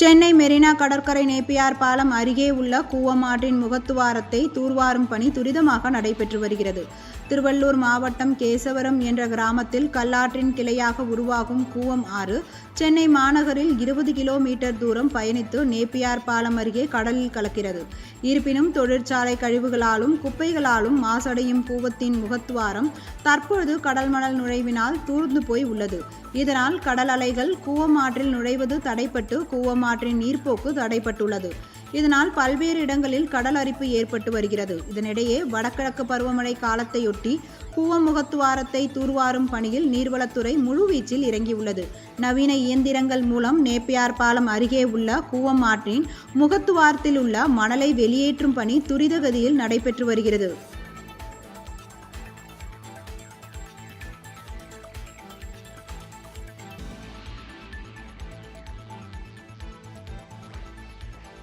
சென்னை மெரினா கடற்கரை நேப்பியார் பாலம் அருகே உள்ள கூவமாற்றின் முகத்துவாரத்தை தூர்வாரும் பணி துரிதமாக நடைபெற்று வருகிறது. திருவள்ளூர் மாவட்டம் கேசவரம் என்ற கிராமத்தில் கல்லாற்றின் கிளையாக உருவாகும் கூவம் ஆறு சென்னை மாநகரில் இருபது கிலோமீட்டர் தூரம் பயணித்து நேப்பியார் பாலம் அருகே கடலில் கலக்கிறது. இருப்பினும் தொழிற்சாலை கழிவுகளாலும் குப்பைகளாலும் மாசடையும் கூவத்தின் முகத்துவாரம் தற்பொழுது கடல் மணல் நுழைவினால் தூர்ந்து போய் உள்ளது. இதனால் கடல் அலைகள் கூவம் ஆற்றில் நுழைவது தடைப்பட்டு கூவம் ஆற்றின் நீர்ப்போக்கு தடைப்பட்டுள்ளது. இதனால் பல்வேறு இடங்களில் கடல் அரிப்பு ஏற்பட்டு வருகிறது. இதனிடையே வடகிழக்கு பருவமழை காலத்தையொட்டி கூவமுகத்துவாரத்தை தூர்வாரும் பணியில் நீர்வளத்துறை முழுவீச்சில் இறங்கியுள்ளது. நவீன இயந்திரங்கள் மூலம் நேப்பியார் பாலம் அருகே உள்ள கூவம் ஆற்றின் முகத்துவாரத்தில் உள்ள மணலை வெளியேற்றும் பணி துரிதகதியில் நடைபெற்று வருகிறது.